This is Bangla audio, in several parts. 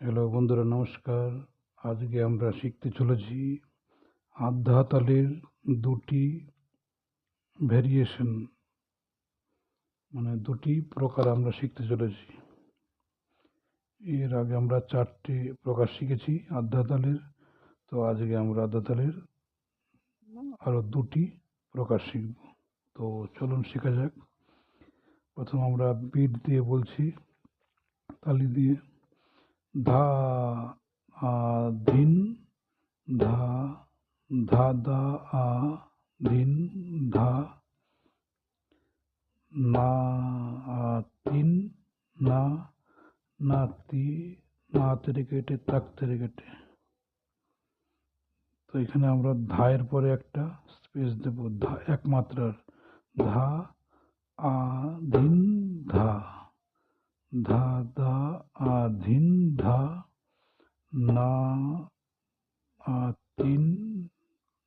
হ্যালো বন্ধুরা, নমস্কার। আজকে আমরা শিখতে চলেছি আধ্যা তালের দুটি ভ্যারিয়েশন মানে দুটি প্রকার আমরা শিখতে চলেছি। এর আগে আমরা চারটি প্রকার শিখেছি আধ্যা তালের তো আজকে আমরা আধ্যা তালের আরও দুটি প্রকার শিখব। তো চলুন শেখা যাক। প্রথম আমরা বিট দিয়ে বলছি, তালি দিয়ে। ধা ধিন, ধা ধা, দা, আ, ধিন, ধা, না তিন, না না, তি, না, তেরে কেটে, তাক, তেরে কেটে। তো এখানে আমরা ধায়ের পরে একটা স্পেস দেব। ধা একমাত্রার। ধা, আ, ধিন ধা দা আধিন ধা না আ তিন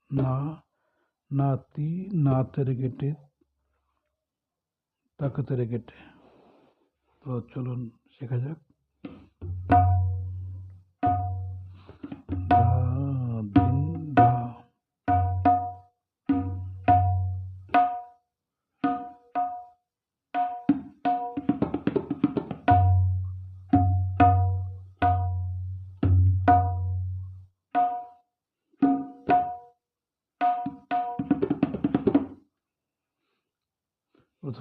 না না তি না তেরে কেটে তাকে তেরে কেটে তো চলুন শেখা যাক।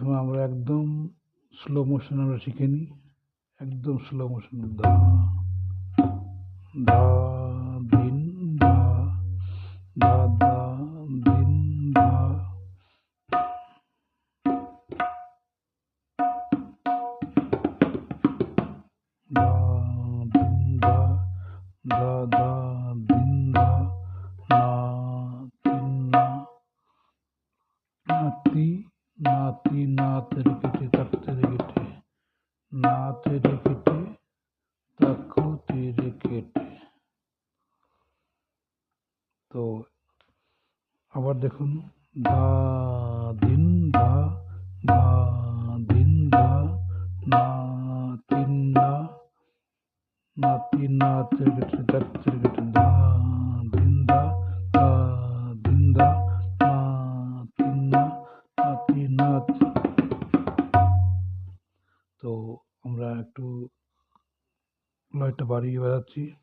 প্রথমে আমরা একদম স্লো মোশন আমরা শিখে নিই। একদম স্লো মোশন ধা ধা দিন ধা ধা ধা দিন ধা ধা দিন ধা ধা ধা দিন ধা না নাতি না তেরে কেটে তাক তেরে কেটে না তেরে কেটে তাকু তেরে কেটে তো আবার দেখুন ধা দিন ধা ধা দিন ধা না তিন না না তিন না তেরে কেটে তাক তেরে কেটে see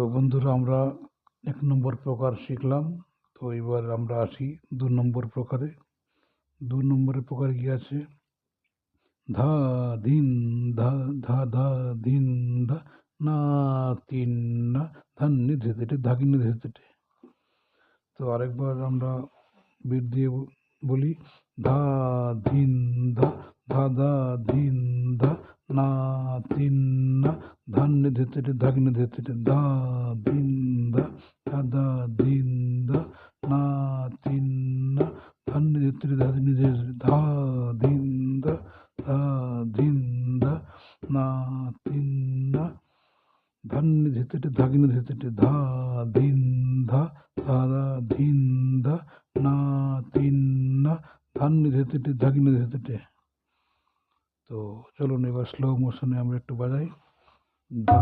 তো বন্ধুরা, আমরা এক নম্বর প্রকার শিখলাম। তো এবার আমরা আসি দু নম্বর প্রকারে। দু নম্বরের প্রকার কি আছে? ধা, ধিন, ধা ধা ধা, ধিন, ধা, না, তিন, না ধান্নি ধেতেটে ধাগিনি ধেতেটে তো আরেকবার আমরা বিট দিয়ে বলি, ধা, ধিন, ধা ধা ধা, ধিন ধা না তিন না ধেতেটে ধাগিনি ধেতেটে ধা ধা ধিন ধা না তিন না ধান্নি ধেতেটে ধাগিনি ধেতেটে ধা ধা ধিন ধা না তিন না ধান্নি ধেতেটে ধাগিনি ধেতেটে ধা ধা ধিন ধা না তিন না ধান্নি ধেতেটে ধাগিনি ধেতেটে তো চলুন এবার স্লো মোশনে আমরা একটু বাজাই ধা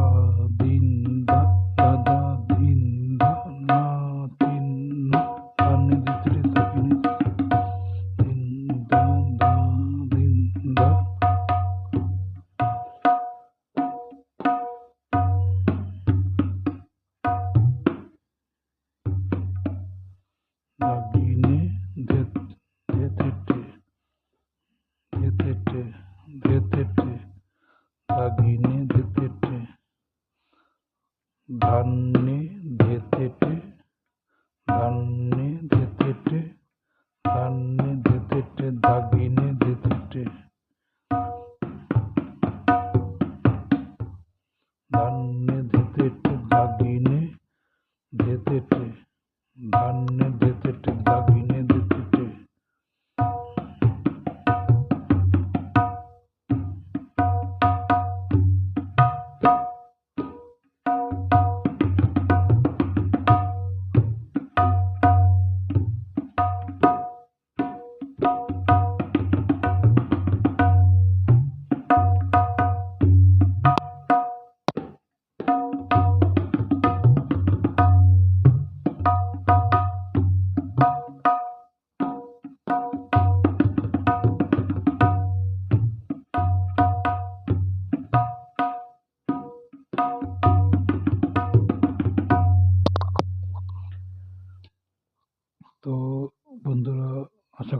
ধেতেটে ধান্নে ধেতেটে ধান্নে ধেতেটে দাগিনে ধেতেটে। ধান্নে ধেতেটে দাগিনে ধেতেটে ধান্নে ধেতেটে দাগিনে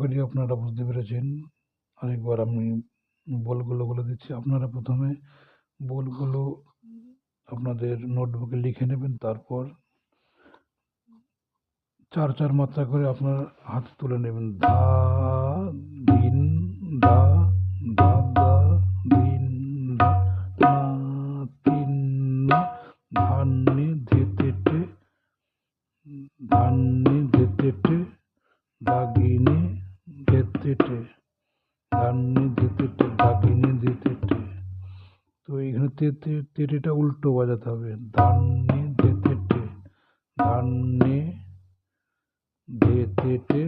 করি আপনারা বুঝতে পেরেছেন। আরেকবার আমি বলগুলো বলে দিচ্ছি। আপনারা প্রথমে বলগুলো আপনাদের নোটবুকে লিখে নেবেন, তারপর চার চার মাত্রা করে আপনার হাত তুলে নেবেন। দা দিন, দা তো তেতে তেটেটা উল্টো বাজাতে হবে ধান্নি ধেতেটে ধান্নে ধেতেটে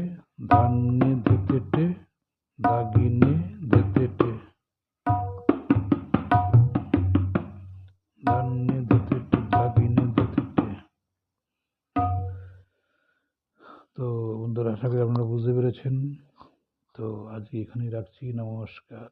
ধান্নে ধেতেটে দাগিনে ধেতেটে ধান্নে ধেতেটে দাগিনে ধেতেটে তো বন্ধুরা আশা করি আপনারা বুঝতে পেরেছেন তো আজকে এখানেই রাখছি নমস্কার